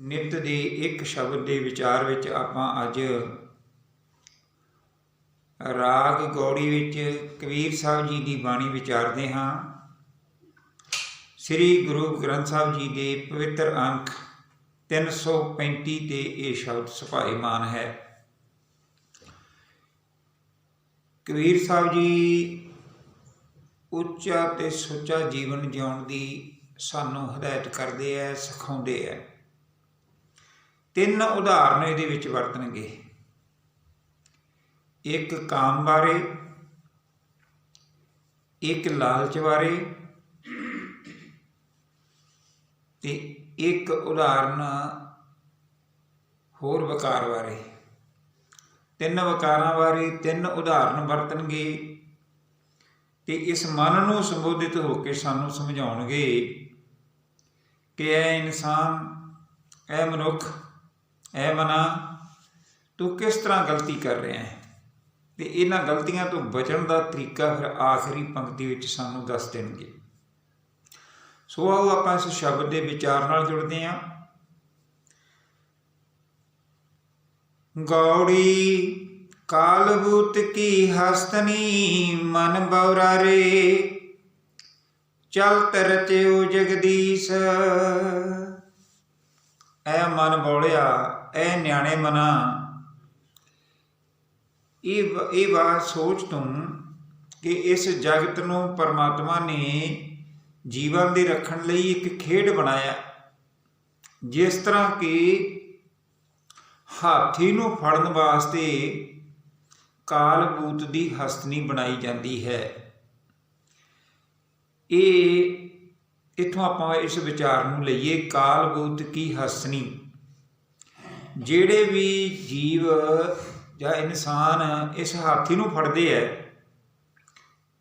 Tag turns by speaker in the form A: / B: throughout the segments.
A: ਨਿਤ ਦੇ ਇੱਕ ਸ਼ਬਦ ਦੇ ਵਿਚਾਰ ਵਿੱਚ ਆਪਾਂ ਅੱਜ ਰਾਗ ਗੌੜੀ ਵਿੱਚ ਕਬੀਰ ਸਾਹਿਬ ਜੀ ਦੀ ਬਾਣੀ ਵਿਚਾਰਦੇ ਹਾਂ। ਸ੍ਰੀ ਗੁਰੂ ਗ੍ਰੰਥ ਸਾਹਿਬ ਜੀ ਦੇ ਪਵਿੱਤਰ ਅੰਕ 335 ਤੇ ਇਹ ਸ਼ਬਦ ਸੁਭਾਈਮਾਨ ਹੈ। ਕਬੀਰ ਸਾਹਿਬ ਜੀ ਉੱਚਾ ਤੇ ਸੁੱਚਾ ਜੀਵਨ ਜਿਉਣ ਦੀ ਸਾਨੂੰ ਹਦਾਇਤ ਕਰਦੇ ਐ ਸਿਖਾਉਂਦੇ ਐ ਤਿੰਨ ਉਦਾਹਰਨ ਇਹਦੇ ਵਿੱਚ ਵਰਤਣਗੇ। ਇੱਕ ਕਾਮ ਬਾਰੇ, ਇੱਕ ਲਾਲਚ ਬਾਰੇ ਤੇ ਇੱਕ ਉਦਾਹਰਨ ਹੋਰ ਵਕਾਰ ਬਾਰੇ। ਤਿੰਨ ਵਕਾਰਾਂ ਬਾਰੇ ਤਿੰਨ ਉਦਾਹਰਨ ਵਰਤਣਗੇ ਤੇ ਇਸ ਮਨ ਨੂੰ ਸੰਬੋਧਿਤ ਹੋ ਕੇ ਸਾਨੂੰ ਸਮਝਾਉਣਗੇ ਕਿ ਇਹ ਇਨਸਾਨ ਇਹ ਮਨੁੱਖ ਐ ਮਨਾ, ਤੂੰ ਕਿਸ ਤਰ੍ਹਾਂ ਗਲਤੀ ਕਰ ਰਿਹਾ ਹੈ? ਤੇ ਇਹਨਾਂ ਗਲਤੀਆਂ ਤੋਂ ਬਚਣ ਦਾ ਤਰੀਕਾ ਫਿਰ ਆਖਰੀ ਪੰਕਤੀ ਵਿੱਚ ਸਾਨੂੰ ਦੱਸ ਦੇਣਗੇ। ਸੋ ਆਓ ਆਪਾਂ ਇਸ ਸ਼ਬਦ ਦੇ ਵਿਚਾਰ ਨਾਲ ਜੁੜਦੇ ਹਾਂ। ਗੌੜੀ, ਕਾਲਬੂਤ ਕੀ ਹਸਤਨੀ, ਮਨ ਬਉਰਾ ਰੇ ਚਲਤ ਰਚਿਓ ਜਗਦੀਸ਼ ਐ ਮਨ ਬੋਲਿਆ ਐ ਨਿਆਣੇ ਮਨਾ। ਇਹ ਵ- ਇਹ ਬਾਤ ਸੋਚ ਤੂੰ ਕਿ ਇਸ ਜਗਤ ਨੂੰ ਪਰਮਾਤਮਾ ਨੇ ਜੀਵਨ ਦੇ ਰੱਖਣ ਲਈ ਇੱਕ ਖੇਡ ਬਣਾਇਆ, ਜਿਸ ਤਰ੍ਹਾਂ ਕਿ ਹਾਥੀ ਨੂੰ ਫੜਨ ਵਾਸਤੇ ਕਾਲਬੂਤ ਦੀ ਹਸਤਨੀ ਬਣਾਈ ਜਾਂਦੀ ਹੈ। ਇਹ, ਇਥੋਂ ਆਪਾਂ ਇਸ ਵਿਚਾਰ ਨੂੰ ਲਈਏ ਕਾਲਬੂਤ ਕੀ ਹਸਤਨੀ। ਜਿਹੜੇ ਵੀ ਜੀਵ ਜਾਂ ਇਨਸਾਨ ਇਸ ਹਾਥੀ ਨੂੰ ਫੜਦੇ ਐ,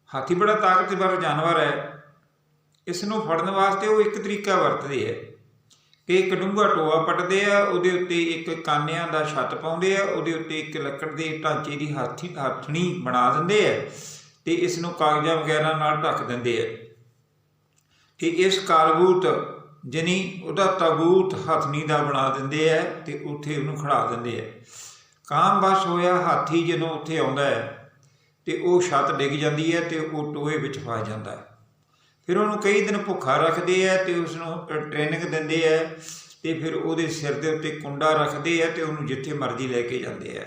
A: ਹਾਥੀ ਬੜਾ ਤਾਕਤਵਰ ਜਾਨਵਰ ਹੈ ਇਸ ਨੂੰ ਫੜਨ ਵਾਸਤੇ ਉਹ ਇੱਕ ਤਰੀਕਾ ਵਰਤਦੇ ਐ ਕਿ ਇੱਕ ਡੂੰਘਾ ਟੋਆ ਪੱਟਦੇ ਆ, ਉਹਦੇ ਉੱਤੇ ਇੱਕ ਕਾਨਿਆਂ ਦਾ ਛੱਤ ਪਾਉਂਦੇ ਆ, ਉਹਦੇ ਉੱਤੇ ਇੱਕ ਲੱਕੜ ਦੇ ਢਾਂਚੇ ਦੀ ਹਾਥੀ, ਹਾਥਣੀ ਬਣਾ ਦਿੰਦੇ ਆ ਤੇ ਇਸ ਨੂੰ ਕਾਗਜ਼ਾਂ ਵਗੈਰਾ ਨਾਲ ਢੱਕ ਦਿੰਦੇ ਆ ਤੇ ਇਸ ਕਾਰਬੂਤ ਜਨੀ ਉਹਦਾ ਤਾਬੂਤ ਹਥਨੀ ਦਾ ਬਣਾ ਦਿੰਦੇ ਆ ਤੇ ਉੱਥੇ ਉਹਨੂੰ ਖੜਾ ਦਿੰਦੇ ਆ ਕਾਮ ਬਸ ਹੋਇਆ ਹਾਥੀ ਜਦੋਂ ਉੱਥੇ ਆਉਂਦਾ ਹੈ ਤੇ ਉਹ ਛੱਤ ਡਿੱਗ ਜਾਂਦੀ ਹੈ ਤੇ ਉਹ ਟੋਏ ਵਿੱਚ ਫਸ ਜਾਂਦਾ ਹੈ ਫਿਰ ਉਹਨੂੰ ਕਈ ਦਿਨ ਭੁੱਖਾ ਰੱਖਦੇ ਆ ਤੇ ਉਸ ਨੂੰ ਟ੍ਰੇਨਿੰਗ ਦਿੰਦੇ ਆ ਤੇ ਫਿਰ ਉਹਦੇ ਸਿਰ ਦੇ ਉੱਤੇ ਕੁੰਡਾ ਰੱਖਦੇ ਆ ਤੇ ਉਹਨੂੰ ਜਿੱਥੇ ਮਰਜ਼ੀ ਲੈ ਕੇ ਜਾਂਦੇ ਆ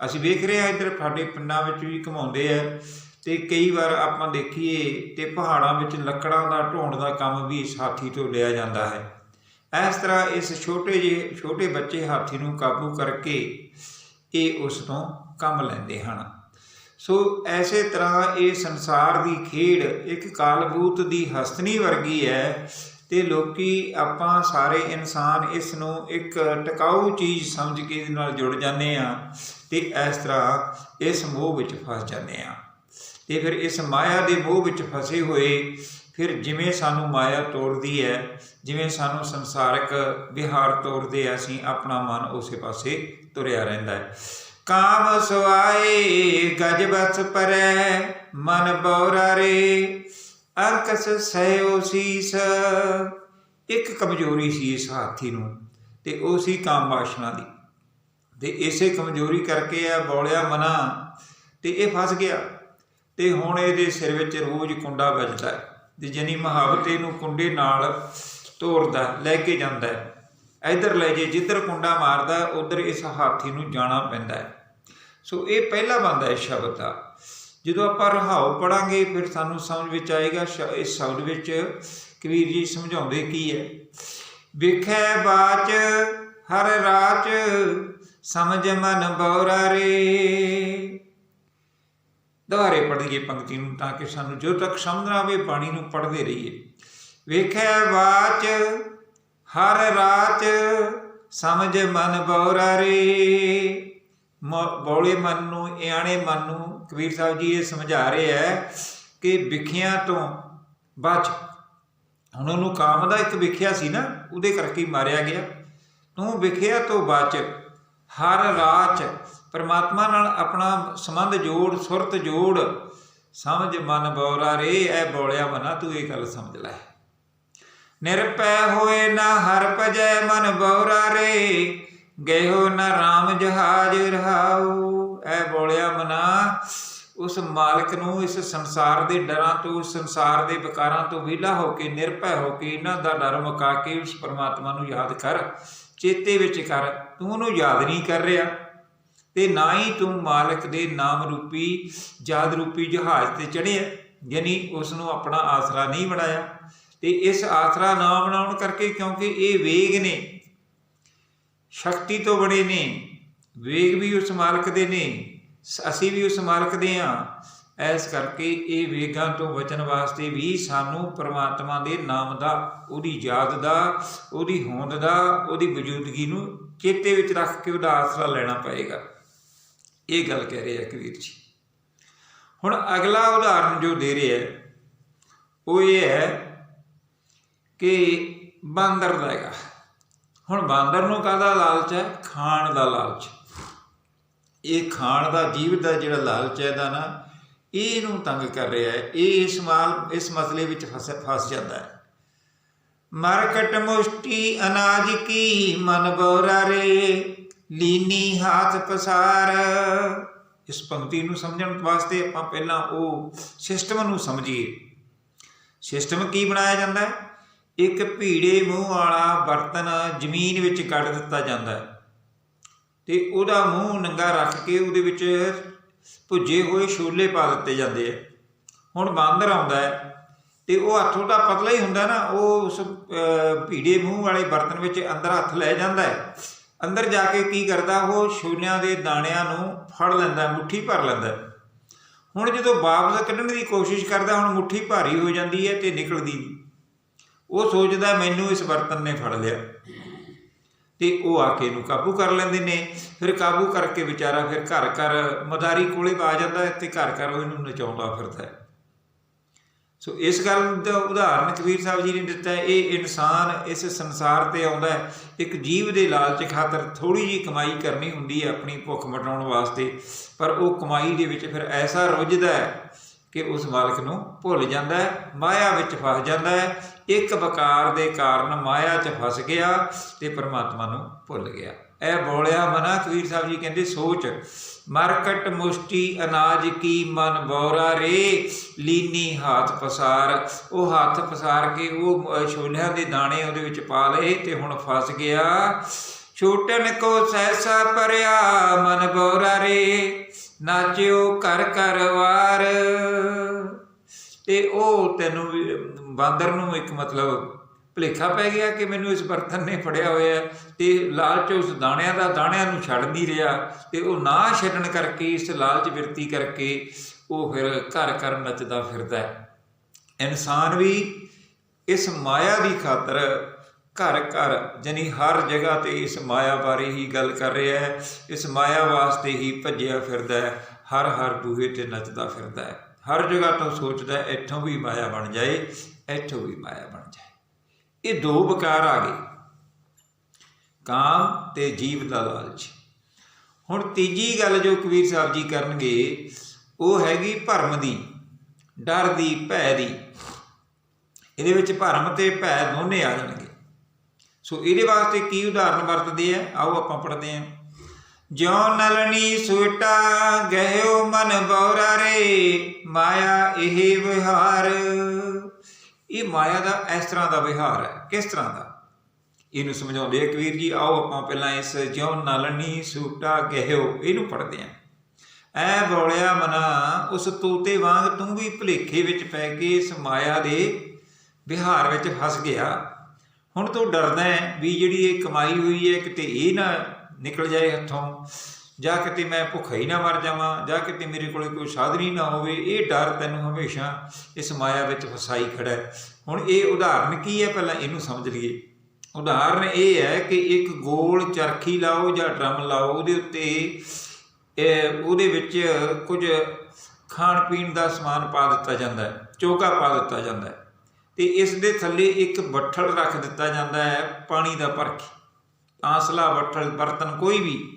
A: ਅਸੀਂ ਵੇਖ ਰਹੇ ਆ ਇੱਧਰ ਸਾਡੇ ਪਿੰਡਾਂ ਵਿੱਚ ਵੀ ਘਮਾਉਂਦੇ ਆ ਤੇ ਕਈ ਵਾਰ ਆਪਾਂ ਦੇਖੀਏ ਤੇ ਪਹਾੜਾਂ ਵਿੱਚ ਲੱਕੜਾਂ ਦਾ ਢੋਣ ਦਾ ਕੰਮ ਵੀ ਇਸ ਹਾਥੀ ਤੋਂ ਲਿਆ ਜਾਂਦਾ ਹੈ। ਇਸ ਤਰ੍ਹਾਂ ਇਸ ਛੋਟੇ ਜਿਹੇ, ਛੋਟੇ ਬੱਚੇ ਹਾਥੀ ਨੂੰ ਕਾਬੂ ਕਰਕੇ ਇਹ ਉਸ ਤੋਂ ਕੰਮ ਲੈਂਦੇ ਹਨ। ਸੋ ਐਸੇ ਤਰ੍ਹਾਂ ਇਹ ਸੰਸਾਰ ਦੀ ਖੇਡ ਇੱਕ ਕਾਲਬੂਤ ਦੀ ਹਸਤਨੀ ਵਰਗੀ ਹੈ ਤੇ ਲੋਕੀ ਆਪਾਂ ਸਾਰੇ ਇਨਸਾਨ ਇਸ ਨੂੰ ਇੱਕ ਟਿਕਾਊ ਚੀਜ਼ ਸਮਝ ਕੇ ਨਾਲ ਜੁੜ ਜਾਂਦੇ ਆ ਤੇ ਇਸ ਤਰ੍ਹਾਂ ਇਸ ਮੋਹ ਵਿੱਚ ਫਸ ਜਾਂਦੇ ਆ ਤੇ ਫਿਰ ਇਸ ਮਾਇਆ ਦੇ ਮੋਹ ਵਿੱਚ ਫਸੇ ਹੋਏ ਫਿਰ ਜਿਵੇਂ ਸਾਨੂੰ ਮਾਇਆ ਤੋੜਦੀ ਹੈ, ਜਿਵੇਂ ਸਾਨੂੰ ਸੰਸਾਰਿਕ ਵਿਹਾਰ ਤੋੜਦੇ ਆ, ਅਸੀਂ ਆਪਣਾ ਮਨ ਉਸੇ ਪਾਸੇ ਤੁਰਿਆ ਰਹਿੰਦਾ ਹੈ। ਕਾਮ ਸਵਾਏ ਗਜ਼ਬਸ ਪਰੈ, ਮਨ ਬੌਰਾ ਰੇ, ਅਰਕਸ ਸਹਿਓ ਸੀਸ। ਇੱਕ ਕਮਜ਼ੋਰੀ ਸੀ ਇਸ ਹਾਥੀ ਨੂੰ ਤੇ ਉਹ ਸੀ ਕਾਮ ਵਾਸ਼ਨਾ ਦੀ। ਤੇ ਇਸੇ ਕਮਜ਼ੋਰੀ ਕਰਕੇ ਆ ਬੋਲਿਆ ਮਨਾ ਤੇ ਇਹ ਫਸ ਗਿਆ। ਤੇ ਹੁਣ ਇਹਦੇ ਸਿਰ ਵਿੱਚ ਰੋਜ਼ ਕੁੰਡਾ ਵੱਜਦਾ ਹੈ ਤੇ ਜਨੀ ਮੁਹਾਵਤ ਇਹਨੂੰ ਕੁੰਡੇ ਨਾਲ ਤੋਰਦਾ, ਲੈ ਕੇ ਜਾਂਦਾ ਹੈ। ਇਧਰ ਲੈ ਜੇ, ਜਿੱਧਰ ਕੁੰਡਾ ਮਾਰਦਾ ਉਧਰ ਇਸ ਹਾਥੀ ਨੂੰ ਜਾਣਾ ਪੈਂਦਾ ਹੈ। ਸੋ ਇਹ ਪਹਿਲਾ ਬੰਦਾ ਹੈ ਸ਼ਬਦ ਦਾ ਜਦੋਂ ਆਪਾਂ ਰਹਾਉ ਪੜਾਂਗੇ, ਫਿਰ ਸਾਨੂੰ ਸਮਝ ਵਿੱਚ ਆਏਗਾ, ਸ਼- ਇਸ ਸ਼ਬਦ ਵਿੱਚ ਕਬੀਰ ਜੀ ਸਮਝਾਉਂਦੇ ਕੀ ਹੈ? ਵਿਖੇ ਬਾਚ, ਹਰ ਰਾਚ, ਸਮਝ ਮਨ ਬੌਰਾ ਰੇ। ਦੁਬਾਰੇ ਪੜ੍ਹੀਏ ਪੰਕਤੀ ਨੂੰ ਤਾਂ ਕਿ ਸਾਨੂੰ ਜਦੋਂ ਤੱਕ ਸਮਝ ਨਾ ਆਵੇ ਬਾਣੀ ਨੂੰ ਪੜ੍ਹਦੇ ਰਹੀਏ। ਵੇਖੈ ਬਾਚ ਹਰ ਰਾਤ ਸਮਝ ਮਨ ਬੌਰਾ ਰੇ। ਮ- ਬੌਲੇ ਮਨ ਨੂੰ, ਇਆਣੇ ਮਨ ਨੂੰ ਕਬੀਰ ਸਾਹਿਬ ਜੀ ਇਹ ਸਮਝਾ ਰਹੇ ਹੈ ਕਿ ਵਿਖਿਆਂ ਤੋਂ ਬਚ ਹੁਣ ਉਹਨੂੰ ਕਾਮ ਦਾ ਇੱਕ ਵਿਖਿਆ ਸੀ ਨਾ, ਉਹਦੇ ਕਰਕੇ ਮਾਰਿਆ ਗਿਆ। ਤੂੰ ਵਿਖਿਆ ਤੋਂ ਬਚ ਹਰ ਰਾਤ ਪਰਮਾਤਮਾ ਨਾਲ ਆਪਣਾ ਸੰਬੰਧ ਜੋੜ, ਸੁਰਤ ਜੋੜ, ਸਮਝ ਮਨ ਬੌਰਾ ਰੇ ਐ ਬੋਲਿਆ ਮਨਾ, ਤੂੰ ਇਹ ਗੱਲ ਸਮਝ ਲੈ। ਨਿਰਪੈ ਹੋਏ ਨਾ ਹਰ ਭਜੈ ਮਨ ਬਉਰਾ ਰੇ ਗਇਓ ਨਾ RAM ਜਹਾਜ ਰਹਾਉ। ਐ ਬੋਲਿਆ ਮਨਾ, ਉਸ ਮਾਲਕ ਨੂੰ ਇਸ ਸੰਸਾਰ ਦੇ ਡਰਾਂ ਤੋਂ, ਇਸ ਸੰਸਾਰ ਦੇ ਵਿਕਾਰਾਂ ਤੋਂ ਵਿਹਲਾ ਹੋ ਕੇ ਨਿਰਭੈ ਹੋ ਕੇ, ਇਹਨਾਂ ਦਾ ਡਰ ਮੁਕਾ ਕੇ ਉਸ ਪਰਮਾਤਮਾ ਨੂੰ ਯਾਦ ਕਰ, ਚੇਤੇ ਵਿੱਚ ਕਰ, ਤੂੰ ਉਹਨੂੰ ਯਾਦ ਨਹੀਂ ਕਰ ਰਿਹਾ। ਤੇ ਨਾ ਹੀ ਤੂੰ ਮਾਲਕ ਦੇ ਨਾਮ ਰੂਪੀ ਯਾਦ ਰੂਪੀ ਜਹਾਜ਼ ਤੇ ਚੜ੍ਹਿਆ ਯਾਨੀ ਉਸ ਨੂੰ ਆਪਣਾ ਆਸਰਾ ਨਹੀਂ ਬਣਾਇਆ। ਤੇ ਇਸ ਆਸਰਾ ਨਾ ਬਣਾਉਣ ਕਰਕੇ ਕਿਉਂਕਿ ਇਹ ਵੇਗ ਨੇ, ਸ਼ਕਤੀ ਤੋਂ ਬਣੇ ਨੇ, ਵੇਗ ਵੀ ਉਸ ਮਾਲਕ ਦੇ ਨੇ ਅਸੀਂ ਵੀ ਉਸ ਮਾਲਕ ਦੇ ਆ ਐਸ ਕਰਕੇ ਇਹ ਵੇਗਾਂ ਤੋਂ ਬਚਣ ਵਾਸਤੇ ਵੀ ਸਾਨੂੰ ਪ੍ਰਮਾਤਮਾ ਦੇ ਨਾਮ ਦਾ, ਉਹਦੀ ਯਾਦ ਦਾ, ਉਹਦੀ ਹੋਂਦ ਦਾ, ਉਹਦੀ ਵਜੂਦਗੀ ਨੂੰ ਚੇਤੇ ਵਿੱਚ ਰੱਖ ਕੇ ਉਹਦਾ ਆਸਰਾ ਲੈਣਾ ਪਏਗਾ। ਇਹ ਗੱਲ ਕਹਿ ਰਹੇ ਆ ਕਬੀਰ ਜੀ। ਹੁਣ ਅਗਲਾ ਉਦਾਹਰਨ ਜੋ ਦੇ ਰਿਹਾ ਹੈ ਉਹ ਇਹ ਹੈ ਕਿ ਬਾਂਦਰ ਦਾ ਹੈਗਾ। ਹੁਣ ਬਾਂਦਰ ਨੂੰ ਕਾਹਦਾ ਲਾਲਚ ਹੈ? ਖਾਣ ਦਾ ਲਾਲਚ। ਇਹ ਖਾਣ ਦਾ, ਜੀਵ ਦਾ ਜਿਹੜਾ ਲਾਲਚ ਹੈ ਦਾ ਨਾ ਇਹ ਇਹਨੂੰ ਤੰਗ ਕਰ ਰਿਹਾ ਹੈ। ਇਹ ਇਸ ਮਾਲ, ਇਸ ਮਸਲੇ ਵਿੱਚ ਫਸ ਫਸ ਜਾਂਦਾ ਹੈ। ਮਰਕਟ ਮੁਸ਼ਟੀ ਅਨਾਜ ਕੀ ਮਨ ਬੋਰਾ ਰੇ। ਲੀਨੀ ਹਾਥ ਪਸਾਰ। ਇਸ ਪੰਕਤੀ ਨੂੰ ਸਮਝਣ ਵਾਸਤੇ ਆਪਾਂ ਪਹਿਲਾਂ ਉਹ ਸਿਸਟਮ ਨੂੰ ਸਮਝੀਏ। ਸਿਸਟਮ ਕੀ ਬਣਾਇਆ ਜਾਂਦਾ ਹੈ? ਇੱਕ ਭੀੜੇ ਮੂੰਹ ਵਾਲਾ ਬਰਤਨ ਜ਼ਮੀਨ ਵਿੱਚ ਕੱਢ ਦਿੱਤਾ ਜਾਂਦਾ ਹੈ। ਤੇ ਉਹਦਾ ਮੂੰਹ ਨੰਗਾ ਰੱਖ ਕੇ ਉਹਦੇ ਵਿੱਚ ਭੁੱਜੇ ਹੋਏ ਛੋਲੇ ਪਾ ਦਿੱਤੇ ਜਾਂਦੇ ਆ। ਹੁਣ ਬਾਂਦਰ ਆਉਂਦਾ ਹੈ ਤੇ ਉਹ ਹੱਥੋਂ ਦਾ ਪਤਲਾ ਹੀ ਹੁੰਦਾ ਨਾ, ਉਹ ਉਸ ਭੀੜੇ ਮੂੰਹ ਵਾਲੇ ਬਰਤਨ ਵਿੱਚ ਅੰਦਰ ਹੱਥ ਲੈ ਜਾਂਦਾ ਹੈ। ਅੰਦਰ ਜਾ ਕੇ ਕੀ ਕਰਦਾ, ਉਹ ਛੋਲਿਆਂ ਦੇ ਦਾਣਿਆਂ ਨੂੰ ਫੜ ਲੈਂਦਾ, ਮੁੱਠੀ ਭਰ ਲੈਂਦਾ। ਹੁਣ ਜਦੋਂ ਵਾਪਸ ਕੱਢਣ ਦੀ ਕੋਸ਼ਿਸ਼ ਕਰਦਾ, ਹੁਣ ਮੁੱਠੀ ਭਾਰੀ ਹੋ ਜਾਂਦੀ ਹੈ ਤੇ ਨਿਕਲਦੀ ਉਹ ਸੋਚਦਾ, ਮੈਨੂੰ ਇਸ ਬਰਤਨ ਨੇ ਫੜ ਲਿਆ। ਤੇ ਉਹ ਆ ਕੇ ਇਹਨੂੰ ਕਾਬੂ ਕਰ ਲੈਂਦੇ ਨੇ। ਫਿਰ ਕਾਬੂ ਕਰਕੇ ਵਿਚਾਰਾ ਫਿਰ ਘਰ ਘਰ ਮਦਾਰੀ ਕੋਲੇ ਆ ਜਾਂਦਾ ਹੈ ਤੇ ਘਰ ਘਰ ਉਹ ਇਹਨੂੰ ਨਚਾਉਂਦਾ ਫਿਰਦਾ ਹੈ। ਸੋ ਇਸ ਗੱਲ ਦਾ ਉਦਾਹਰਨ ਕਬੀਰ ਸਾਹਿਬ ਜੀ ਨੇ ਦਿੱਤਾ ਇਹ ਇਨਸਾਨ ਇਸ ਸੰਸਾਰ ਤੇ ਆਉਂਦਾ ਹੈ, ਇੱਕ ਜੀਵ ਦੇ ਲਾਲਚ ਖਾਤਰ ਥੋੜੀ ਜੀ ਕਮਾਈ ਕਰਨੀ ਹੁੰਦੀ ਹੈ ਆਪਣੀ ਭੁੱਖ ਮਿਟਾਉਣ ਵਾਸਤੇ, ਪਰ ਉਹ ਕਮਾਈ ਦੇ ਵਿੱਚ ਫਿਰ ਐਸਾ ਰੁੱਝਦਾ ਹੈ ਕਿ ਉਸ ਮਾਲਕ ਨੂੰ ਭੁੱਲ ਜਾਂਦਾ ਹੈ, ਮਾਇਆ ਵਿੱਚ ਫਸ ਜਾਂਦਾ ਹੈ, ਇੱਕ ਵਕਾਰ ਦੇ ਕਾਰਨ ਮਾਇਆ 'ਚ ਫਸ ਗਿਆ ਤੇ ਪਰਮਾਤਮਾ ਨੂੰ ਭੁੱਲ ਗਿਆ। ਇਹ ਬੋਲਿਆ ਮਨਾ ਕਬੀਰ ਸਾਹਿਬ ਜੀ ਕਹਿੰਦੇ, ਸੋਚ, ਮਰਕਟ ਮੁਸ਼ਟੀ ਅਨਾਜ ਕੀ ਮਨ ਬੌਰਾ ਰੇ, ਲੀਨੀ ਹੱਥ ਪਸਾਰ। ਉਹ ਹੱਥ ਪਸਾਰ ਕੇ ਉਹ ਛੋਲਿਆਂ ਦੇ ਦਾਣੇ ਉਹਦੇ ਵਿੱਚ ਪਾ ਲਏ ਤੇ ਹੁਣ ਫਸ ਗਿਆ। ਛੋਟਨ ਕੋ ਸਹਿਸਾ ਪਰਿਆ ਮਨ ਬੌਰਾ ਰੇ, ਨਾਚਿਓ ਕਰ ਕਰ ਵਾਰ। ਤੇ ਉਹ ਤੈਨੂੰ ਵੀ, ਬਾਂਦਰ ਨੂੰ ਇੱਕ ਮਤਲਬ ਭੁਲੇਖਾ ਪੈ ਗਿਆ ਕਿ ਮੈਨੂੰ ਇਸ ਬਰਤਨ ਨੇ ਫੜਿਆ ਹੋਇਆ ਹੈ ਤੇ ਲਾਲਚ ਉਸ ਦਾਣਿਆਂ ਦਾ, ਦਾਣਿਆਂ ਨੂੰ ਛੱਡ ਨਹੀਂ ਰਿਹਾ ਤੇ ਉਹ ਨਾ ਛੱਡਣ ਕਰਕੇ, ਇਸ ਲਾਲਚ ਵਿਰਤੀ ਕਰਕੇ ਉਹ ਫਿਰ ਘਰ ਘਰ ਨੱਚਦਾ ਫਿਰਦਾ ਹੈ। ਇਨਸਾਨ ਵੀ ਇਸ ਮਾਇਆ ਦੀ ਖਾਤਰ ਘਰ ਘਰ ਜਨੀ ਹਰ ਜਗ੍ਹਾ ਤੇ ਇਸ ਮਾਇਆ ਬਾਰੇ ਹੀ ਗੱਲ ਕਰ ਰਿਹਾ ਹੈ, ਇਸ ਮਾਇਆ ਵਾਸਤੇ ਹੀ ਭੱਜਿਆ ਫਿਰਦਾ ਹੈ, ਹਰ ਹਰ ਬੂਹੇ ਤੇ ਨੱਚਦਾ ਫਿਰਦਾ ਹੈ। ਹਰ ਜਗ੍ਹਾ ਤੋਂ ਸੋਚਦਾ ਇੱਥੋਂ ਵੀ ਮਾਇਆ ਬਣ ਜਾਏ, ਇੱਥੋਂ ਵੀ ਮਾਇਆ ਬਣ ਜਾਏ। ਇਹ ਦੋ ਵਿਕਾਰ ਆ ਗਏ। ਕਾਮ ਤੇ ਜੀਵ ਦਾ ਲਾਲਚ। ਹੁਣ ਤੀਜੀ ਗੱਲ ਜੋ ਕਬੀਰ ਸਾਹਿਬ ਜੀ ਕਰਨਗੇ, ਉਹ ਹੈਗੀ ਭਰਮ ਦੀ, ਡਰ ਦੀ, ਭੈ ਦੀ। ਇਹਦੇ ਵਿੱਚ ਭਰਮ ਤੇ ਭੈ ਦੋਨੇ ਆ ਜਾਣਗੇ। ਸੋ ਇਹਦੇ ਵਾਸਤੇ ਕੀ ਉਦਾਹਰਨ ਵਰਤਦੇ ਆ? ਆਓ ਆਪਾਂ ਪੜ੍ਹਦੇ ਹਾਂ। ਜਿਉ ਨਲਣੀ ਸੁਟਾ ਗਹਿਓ ਮਨ ਬੌਰਾ ਰੇ, ਮਾਇਆ ਇਹ ਵਿਹਾਰ। ਇਹ ਮਾਇਆ ਦਾ ਇਸ ਤਰ੍ਹਾਂ ਦਾ ਵਿਹਾਰ ਹੈ। ਕਿਸ ਤਰ੍ਹਾਂ ਦਾ? ਇਹਨੂੰ ਸਮਝਾਉਂਦੇ ਆ ਕਬੀਰ ਜੀ, ਆਓ ਆਪਾਂ ਪਹਿਲਾਂ ਇਸ ਜਿਉ ਨਲਨੀ ਸੂਟਾ ਗਹਿਓ। ਇਹਨੂੰ ਪੜ੍ਹਦੇ ਹਾਂ ਐ ਬੋਲਿਆ ਮਨਾ, ਉਸ ਤੋਤੇ ਵਾਂਗ ਤੂੰ ਵੀ ਭੁਲੇਖੇ ਵਿੱਚ ਪੈ ਕੇ ਇਸ ਮਾਇਆ ਦੇ ਵਿਹਾਰ ਵਿੱਚ ਫਸ ਗਿਆ। ਹੁਣ ਤੂੰ ਡਰਦਾ ਹੈ ਵੀ ਜਿਹੜੀ ਇਹ ਕਮਾਈ ਹੋਈ ਹੈ, ਕਿਤੇ ਇਹ ਨਾ ਨਿਕਲ ਜਾਏ ਹੱਥੋਂ। ਜਾਂ ਕਿਤੇ ਮੈਂ ਭੁੱਖਾ ਹੀ ਨਾ ਮਰ ਜਾਵਾਂ, ਜਾਂ ਕਿਤੇ ਮੇਰੇ ਕੋਲੇ ਕੋਈ ਸਾਧਨ ਨਾ ਹੋਵੇ, ਇਹ ਡਰ ਤੈਨੂੰ ਹਮੇਸ਼ਾ ਇਸ ਮਾਇਆ ਵਿੱਚ ਫਸਾਈ ਖੜਾ ਹੈ। ਹੁਣ ਇਹ ਉਦਾਹਰਨ ਕੀ ਹੈ? ਪਹਿਲਾਂ ਇਹਨੂੰ ਸਮਝ ਲਈਏ। ਉਦਾਹਰਨ ਇਹ ਹੈ ਕਿ ਇੱਕ ਗੋਲ ਚਰਖੀ ਲਾਓ ਜਾਂ ਡਰਮ ਲਾਓ, ਉਹਦੇ ਉੱਤੇ ਉਹਦੇ ਵਿੱਚ ਕੁਝ ਖਾਣ ਪੀਣ ਦਾ ਸਮਾਨ ਪਾ ਦਿੱਤਾ ਜਾਂਦਾ ਹੈ ਚੋਗਾ ਪਾ ਦਿੱਤਾ ਜਾਂਦਾ ਹੈ। ਤੇ ਇਸ ਦੇ ਥੱਲੇ ਇੱਕ ਬੱਠਲ ਰੱਖ ਦਿੱਤਾ ਜਾਂਦਾ ਹੈ, ਪਾਣੀ ਦਾ ਭਰ ਕੇ ਆਸਲਾ ਬੱਠਲ, ਬਰਤਨ ਕੋਈ ਵੀ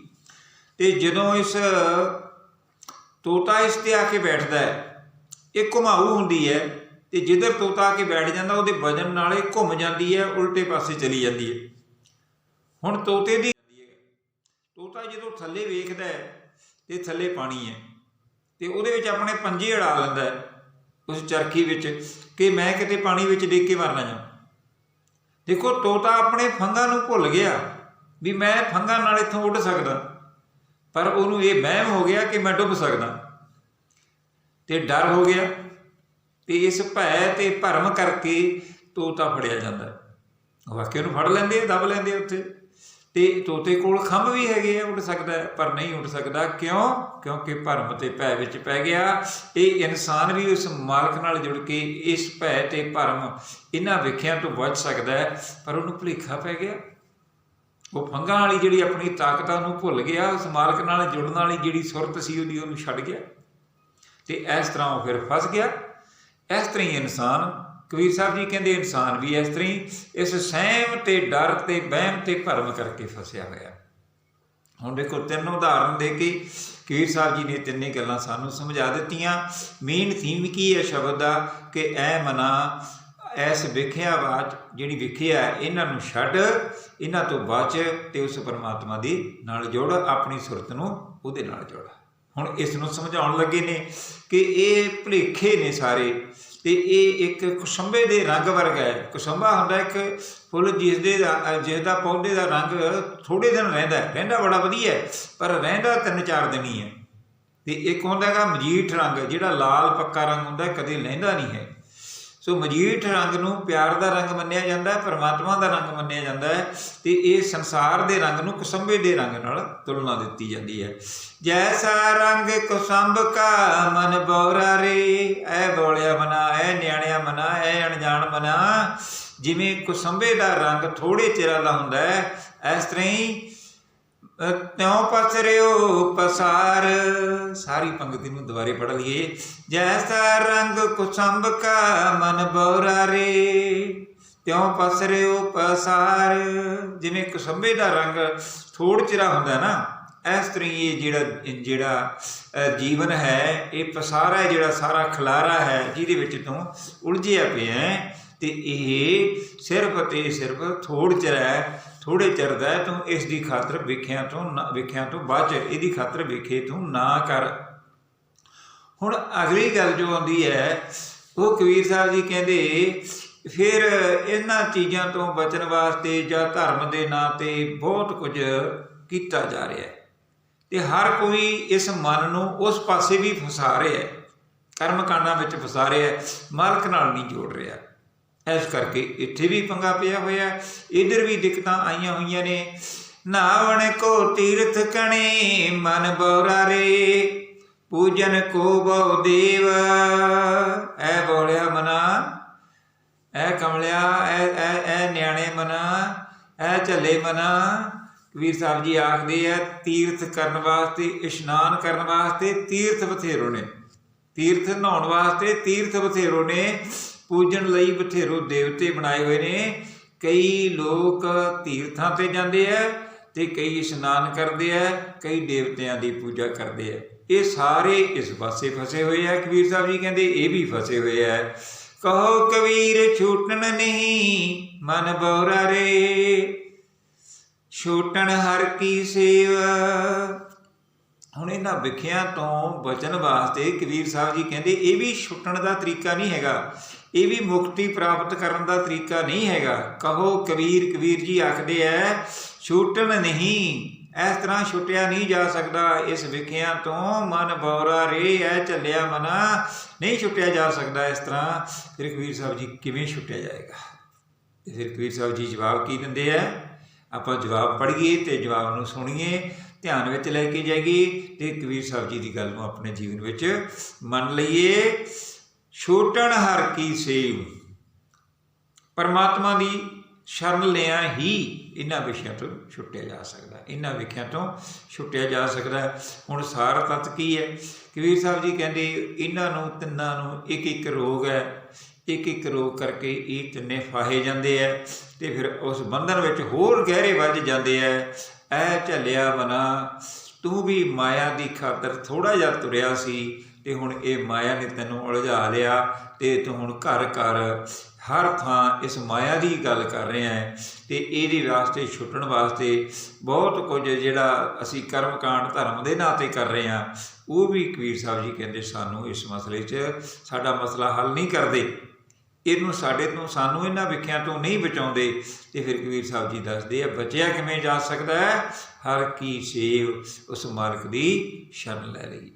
A: ਤੇ ਜਦੋਂ ਇਸ, ਤੋਤਾ ਇਸ ਤੇ ਆ ਕੇ ਬੈਠਦਾ ਹੈ, ਇਹ ਘੁਮਾਊ ਹੁੰਦੀ ਹੈ, ਤੇ ਜਿੱਧਰ ਤੋਤਾ ਆ ਕੇ ਬੈਠ ਜਾਂਦਾ, ਉਹਦੇ ਵਜਨ ਨਾਲ ਇਹ ਘੁੰਮ ਜਾਂਦੀ ਹੈ, ਉਲਟੇ ਪਾਸੇ ਚਲੀ ਜਾਂਦੀ ਹੈ। ਹੁਣ ਤੋਤੇ ਦੀ ਤੋਤਾ ਜਦੋਂ ਥੱਲੇ ਵੇਖਦਾ ਹੈ, ਤੇ ਥੱਲੇ ਪਾਣੀ ਹੈ, ਤੇ ਉਹਦੇ ਵਿੱਚ ਆਪਣੇ ਪੰਜੇ ਅੜਾ ਲੈਂਦਾ ਹੈ, ਉਸ ਚਰਖੀ ਵਿੱਚ, ਕਿ ਮੈਂ ਕਿਤੇ ਪਾਣੀ ਵਿੱਚ ਡਿੱਗ ਕੇ ਮਰ ਨਾ ਜਾਵਾਂ ਦੇਖੋ, ਤੋਤਾ ਆਪਣੇ ਫੰਗਾਂ ਨੂੰ ਭੁੱਲ ਗਿਆ ਵੀ ਮੈਂ ਫੰਗਾਂ ਨਾਲ ਇੱਥੋਂ ਉੱਡ ਸਕਦਾ। ਪਰ ਉਹਨੂੰ ਇਹ ਵਹਿਮ ਹੋ ਗਿਆ ਕਿ ਮੈਂ ਡੁੱਬ ਸਕਦਾ। ਤੇ ਡਰ ਹੋ ਗਿਆ ਤੇ ਇਸ ਭੈ ਤੇ ਭਰਮ ਕਰਕੇ ਤੋਤਾ ਫੜਿਆ ਜਾਂਦਾ। ਵਾਕਿਆ ਨੂੰ ਫੜ ਲੈਂਦੇ ਆ, ਦਬ ਲੈਂਦੇ ਉੱਥੇ। ਤੇ ਤੋਤੇ ਕੋਲ ਖੰਭ ਵੀ ਹੈਗੇ ਆ ਉੱਡ ਸਕਦਾ ਪਰ ਨਹੀਂ ਉੱਡ ਸਕਦਾ। ਕਿਉਂ? ਕਿਉਂਕਿ ਭਰਮ ਤੇ ਭੈ ਵਿੱਚ ਪੈ ਗਿਆ। ਇਹ ਇਨਸਾਨ ਵੀ ਉਸ ਮਾਲਕ ਨਾਲ ਜੁੜ ਕੇ ਇਸ ਭੈ ਤੇ ਭਰਮ ਇਹਨਾਂ ਵਿਖਿਆਂ ਤੋਂ ਬਚ ਸਕਦਾ ਪਰ ਉਹਨੂੰ ਭੁਲੇਖਾ ਪੈ ਗਿਆ। ਉਹ ਫੰਗਾਂ ਵਾਲੀ ਜਿਹੜੀ ਆਪਣੀ ਤਾਕਤਾਂ ਨੂੰ ਭੁੱਲ ਗਿਆ ਉਸ ਮਾਲਕ ਨਾਲ ਜੁੜਨ ਵਾਲੀ ਜਿਹੜੀ ਸੁਰਤ ਸੀ ਉਹਦੀ, ਉਹਨੂੰ ਛੱਡ ਗਿਆ। ਤੇ ਇਸ ਤਰ੍ਹਾਂ ਉਹ ਫਿਰ ਫਸ ਗਿਆ। ਇਸ ਤਰ੍ਹਾਂ ਹੀ ਇਨਸਾਨ, ਕਬੀਰ ਸਾਹਿਬ ਜੀ ਕਹਿੰਦੇ ਇਨਸਾਨ ਵੀ ਇਸ ਤਰ੍ਹਾਂ ਹੀ ਇਸ ਸਹਿਮ ਤੇ ਡਰ ਤੇ ਵਹਿਮ ਤੇ ਭਰਮ ਕਰਕੇ ਫਸਿਆ ਹੋਇਆ। ਹੁਣ ਦੇਖੋ, ਤਿੰਨ ਉਦਾਹਰਨ ਦੇ ਕੇ ਕਬੀਰ ਸਾਹਿਬ ਜੀ ਨੇ ਤਿੰਨੇ ਗੱਲਾਂ ਸਾਨੂੰ ਸਮਝਾ ਦਿੱਤੀਆਂ। ਮੇਨ ਥੀਮ ਕੀ ਹੈ ਸ਼ਬਦ ਦਾ? ਕਿ ਐ ਮਨਾ ਐਸ ਵਿਖਿਆ ਬਾਤ ਜਿਹੜੀ ਵਿਖਿਆ ਇਹਨਾਂ ਨੂੰ ਛੱਡ, ਇਹਨਾਂ ਤੋਂ ਬਚ ਤੇ ਉਸ ਪਰਮਾਤਮਾ ਦੀ ਨਾਲ ਜੋੜ, ਆਪਣੀ ਸੁਰਤ ਨੂੰ ਉਹਦੇ ਨਾਲ ਜੋੜ। ਹੁਣ ਇਸ ਨੂੰ ਸਮਝਾਉਣ ਲੱਗੇ ਨੇ ਕਿ ਇਹ ਭੁਲੇਖੇ ਨੇ ਸਾਰੇ ਤੇ ਇਹ ਇੱਕ ਕੁਸੰਬੇ ਦੇ ਰੰਗ ਵਰਗਾ ਹੈ। ਕੁਸੰਬਾ ਹੁੰਦਾ ਇੱਕ ਫੁੱਲ ਜਿਸ ਦੇ ਦਾ- ਜਿਸ ਦਾ ਪੌਦੇ ਦਾ ਰੰਗ ਥੋੜੇ ਦਿਨ ਰਹਿੰਦਾ ਰਹਿੰਦਾ ਬੜਾ ਵਧੀਆ ਪਰ ਰਹਿੰਦਾ ਤਿੰਨ ਚਾਰ ਦਿਨ ਹੀ ਹੈ। ਤੇ ਇੱਕ ਹੁੰਦਾ ਹੈਗਾ ਮਜੀਠ ਰੰਗ, ਜਿਹੜਾ ਲਾਲ ਪੱਕਾ ਰੰਗ ਹੁੰਦਾ, ਕਦੇ ਲਹਿੰਦਾ ਨਹੀਂ ਹੈ। ਸੋ ਮਜੀਠ ਰੰਗ ਨੂੰ ਪਿਆਰ ਦਾ ਰੰਗ ਮੰਨਿਆ ਜਾਂਦਾ ਹੈ, ਪਰਮਾਤਮਾ ਦਾ ਰੰਗ ਮੰਨਿਆ ਜਾਂਦਾ ਹੈ ਤੇ ਇਹ ਸੰਸਾਰ ਦੇ ਰੰਗ ਨੂੰ ਕੁਸੰਬੇ ਦੇ ਰੰਗ ਨਾਲ ਤੁਲਨਾ ਦਿੱਤੀ ਜਾਂਦੀ ਹੈ। ਜੈਸਾ ਰੰਗ ਕੁਸੰਬ ਕਾ ਮਨ ਬੋਰਾ ਰੇ ਐ ਬੋਲਿਆ ਮਨਾ ਐ ਨਿਆਣਿਆ ਮਨਾ ਐ ਅਣਜਾਣ ਮਨਾ। ਜਿਵੇਂ ਕੁਸੰਬੇ ਦਾ ਰੰਗ ਥੋੜੇ ਚਿਰਾਂ ਦਾ ਹੁੰਦਾ ਹੈ, ਇਸ ਤਰ੍ਹਾਂ ਹੀ ਤਿਉ ਪਸਰਿਓ ਪਸਾਰ? ਸਾਰੀ ਪੰਕਤੀ ਨੂੰ ਦੁਬਾਰੇ ਪੜ ਲਈਏ। ਜੈਸਾ ਰੰਗ ਕੁਸੰਬ ਕਾ ਮਨ ਬੋਰਾ ਰੇ, ਤਿਉ ਪਸਰਿਓ ਪਸਾਰ। ਜਿਵੇਂ ਕੁਸੰਭੇ ਦਾ ਰੰਗ ਥੋੜ ਚਿਰਾ ਹੁੰਦਾ ਨਾ, ਇਸ ਤਰ੍ਹਾਂ ਇਹ ਜਿਹੜਾ ਜਿਹੜਾ ਜੀਵਨ ਹੈ, ਇਹ ਪਸਾਰਾ ਹੈ, ਜਿਹੜਾ ਸਾਰਾ ਖਲਾਰਾ ਹੈ, ਜਿਹਦੇ ਵਿੱਚ ਤੂੰ ਉਲਝਿਆ ਪਿਆ ਹੈ। ਤੇ ਇਹ ਸਿਰਫ ਤੇ ਸਿਰਫ ਥੋੜ ਚਿਰ ਹੈ ਥੋੜੇ ਚਿਰ ਦਾ ਤੂੰ ਇਸ ਦੀ ਖਾਤਰ ਵਿਖਿਆ ਤੋਂ ਨਾ- ਵਿਖਿਆ ਤੋਂ ਬਚ ਇਹਦੀ ਖਾਤਰ ਵਿਖੇ ਤੂੰ ਨਾ ਕਰ। ਹੁਣ ਅਗਲੀ ਗੱਲ ਜੋ ਆਉਂਦੀ ਹੈ, ਉਹ ਕਬੀਰ ਸਾਹਿਬ ਜੀ ਕਹਿੰਦੇ, ਫਿਰ ਇਹਨਾਂ ਚੀਜ਼ਾਂ ਤੋਂ ਬਚਣ ਵਾਸਤੇ ਜਾਂ ਧਰਮ ਦੇ ਨਾਂ ਤੇ ਬਹੁਤ ਕੁਝ ਕੀਤਾ ਜਾ ਰਿਹਾ ਹੈ। ਤੇ ਹਰ ਕੋਈ ਇਸ ਮਨ ਨੂੰ ਉਸ ਪਾਸੇ ਵੀ ਫਸਾ ਰਿਹਾ ਹੈ। ਕਰਮ ਕਾਂਡਾਂ ਵਿੱਚ ਫਸਾ ਰਿਹਾ ਹੈ, ਮਾਲਕ ਨਾਲ ਨਹੀਂ ਜੋੜ ਰਿਹਾ। ਇਸ ਕਰਕੇ ਇੱਥੇ ਵੀ ਪੰਗਾ ਪਿਆ ਹੋਇਆ। ਇਧਰ ਵੀ ਦਿੱਕਤਾਂ ਆਈਆਂ ਹੋਈਆਂ ਨੇ। ਨਾਵਣ ਕੋ ਤੀਰਥ ਕਣੇ, ਮਨ ਬੋਰਾ ਰੇ। ਪੂਜਨ ਕੋ ਬਹੁ ਦੇਵ। ਐ ਬੋਲਿਆ ਮਨਾ। ਐ ਕਮਲਿਆ, ਐ ਐ ਐ ਨਿਆਣੇ ਮਨਾ। ਐ ਝੱਲੇ ਮਨਾ। ਕਬੀਰ ਸਾਹਿਬ ਜੀ ਆਖਦੇ ਆ, ਤੀਰਥ ਕਰਨ ਵਾਸਤੇ, ਇਸ਼ਨਾਨ ਕਰਨ ਵਾਸਤੇ ਤੀਰਥ ਬਥੇਰੋ ਨੇ। ਤੀਰਥ ਨਹਾਉਣ ਵਾਸਤੇ ਤੀਰਥ ਬਥੇਰੋ ਨੇ। ਪੂਜਣ ਲਈ ਬਥੇਰੋ ਦੇਵਤੇ ਬਣਾਏ ਹੋਏ ਨੇ। ਕਈ ਲੋਕ ਤੀਰਥਾਂ ਤੇ ਜਾਂਦੇ ਆ ਤੇ ਕਈ ਇਸ਼ਨਾਨ ਕਰਦੇ ਆ, ਕਈ ਦੇਵਤਿਆਂ ਦੀ ਪੂਜਾ ਕਰਦੇ ਆ। ਇਹ ਸਾਰੇ ਇਸ ਪਾਸੇ ਫਸੇ ਹੋਏ ਆ। ਕਬੀਰ ਸਾਹਿਬ ਜੀ ਕਹਿੰਦੇ ਇਹ ਵੀ ਫਸੇ ਹੋਏ ਆ। ਕਹੋ ਕਬੀਰ ਛੂਟਣ ਨਹੀਂ, ਮਨ ਬੋਰਾ ਰੇ। ਛੂਟਣ ਹਰ ਕੀ ਸੇਵਾ। ਹੁਣ ਇਹਨਾਂ ਵਿਖਿਆਂ ਤੋਂ ਬਚਣ ਵਾਸਤੇ ਕਬੀਰ ਸਾਹਿਬ ਜੀ ਕਹਿੰਦੇ ਇਹ ਵੀ ਛੁੱਟਣ ਦਾ ਤਰੀਕਾ ਨਹੀਂ ਹੈਗਾ। ਇਹ ਵੀ ਮੁਕਤੀ ਪ੍ਰਾਪਤ ਕਰਨ ਦਾ ਤਰੀਕਾ ਨਹੀਂ ਹੈਗਾ। ਕਹੋ, ਕਬੀਰ ਕਬੀਰ ਜੀ ਆਖਦੇ ਐ, ਛੂਟਣ ਨਹੀਂ। ਇਸ ਤਰ੍ਹਾਂ ਛੁੱਟਿਆ ਨਹੀਂ ਜਾ ਸਕਦਾ। ਇਸ ਵਿਖਿਆਂ ਤੋਂ ਮਨ ਬੌਰਾ ਰੇ, ਐ ਚੱਲਿਆ ਮਨਾ। ਨਹੀਂ ਛੁੱਟਿਆ ਜਾ ਸਕਦਾ ਇਸ ਤਰ੍ਹਾਂ। ਫਿਰ ਕਬੀਰ ਸਾਹਿਬ ਜੀ, ਕਿਵੇਂ ਛੁੱਟਿਆ ਜਾਏਗਾ? ਤੇ ਫਿਰ ਕਬੀਰ ਸਾਹਿਬ ਜੀ ਜਵਾਬ ਕੀ ਦਿੰਦੇ ਆ ਆਪਾਂ ਜਵਾਬ ਪੜ੍ਹੀਏ ਤੇ ਜਵਾਬ ਨੂੰ ਸੁਣੀਏ, ਧਿਆਨ ਵਿੱਚ ਲੈ ਕੇ ਜਾਈਏ ਤੇ ਕਬੀਰ ਸਾਹਿਬ ਜੀ ਦੀ ਗੱਲ ਨੂੰ ਆਪਣੇ ਜੀਵਨ ਵਿੱਚ ਮੰਨ ਲਈਏ। ਛੋਟਣ ਹਰ ਕੀ ਸੇਵ। ਪਰਮਾਤਮਾ ਦੀ ਸ਼ਰਨ ਲਿਆ ਹੀ ਇਹਨਾਂ ਵਿਸ਼ਿਆਂ ਤੋਂ ਛੁੱਟਿਆ ਜਾ ਸਕਦਾ ਇਹਨਾਂ ਵਿਖਿਆਂ ਤੋਂ ਛੁੱਟਿਆ ਜਾ ਸਕਦਾ ਹੁਣ ਸਾਰ ਤਤ ਕੀ ਹੈ? ਕਬੀਰ ਸਾਹਿਬ ਜੀ ਕਹਿੰਦੇ, ਇਹਨਾਂ ਨੂੰ ਤਿੰਨਾਂ ਨੂੰ ਇੱਕ ਇੱਕ ਰੋਗ ਹੈ। ਇੱਕ ਇੱਕ ਰੋਗ ਕਰਕੇ ਇਹ ਤਿੰਨੇ ਫਾਹੇ ਜਾਂਦੇ ਐ ਤੇ ਫਿਰ ਉਸ ਬੰਧਨ ਵਿੱਚ ਹੋਰ ਗਹਿਰੇ ਵੱਜ ਜਾਂਦੇ ਐ ਐ ਝੱਲਿਆ ਮਨਾ, ਤੂੰ ਵੀ ਮਾਇਆ ਦੀ ਖਾਤਰ ਥੋੜਾ ਜਿਹਾ ਤੁਰਿਆ ਸੀ। ਤੇ ਹੁਣ ਇਹ ਮਾਇਆ ਨੇ ਤੈਨੂੰ ਉਲਝਾ ਲਿਆ ਤੇ ਤੂੰ ਹੁਣ ਘਰ ਘਰ ਹਰ ਥਾਂ ਇਸ ਮਾਇਆ ਦੀ ਗੱਲ ਕਰ ਰਿਹਾ ਹੈ ਤੇ ਇਹਦੇ ਵਾਸਤੇ ਛੁੱਟਣ ਵਾਸਤੇ ਬਹੁਤ ਕੁਝ ਜਿਹੜਾ ਅਸੀਂ ਕਰਮ ਕਾਂਡ ਧਰਮ ਦੇ ਨਾਂ ਤੇ ਕਰ ਰਹੇ ਹਾਂ, ਉਹ ਵੀ ਕਬੀਰ ਸਾਹਿਬ ਜੀ ਕਹਿੰਦੇ ਸਾਨੂੰ ਇਸ ਮਸਲੇ 'ਚ ਸਾਡਾ ਮਸਲਾ ਹੱਲ ਨਹੀਂ ਕਰਦੇ। ਇਹਨੂੰ ਸਾਡੇ ਤੋਂ ਸਾਨੂੰ ਇਹਨਾਂ ਵਿਖਿਆਂ ਤੋਂ ਨਹੀਂ ਬਚਾਉਂਦੇ। ਤੇ ਫਿਰ ਕਬੀਰ ਸਾਹਿਬ ਜੀ ਦੱਸਦੇ ਆ, ਬਚਿਆ ਕਿਵੇਂ ਜਾ ਸਕਦਾ ਹੈ? ਹਰ ਕੀ ਸੇਵ ਉਸ ਮਾਲਕ ਦੀ ਸ਼ਰਨ ਲੈ ਲਈ।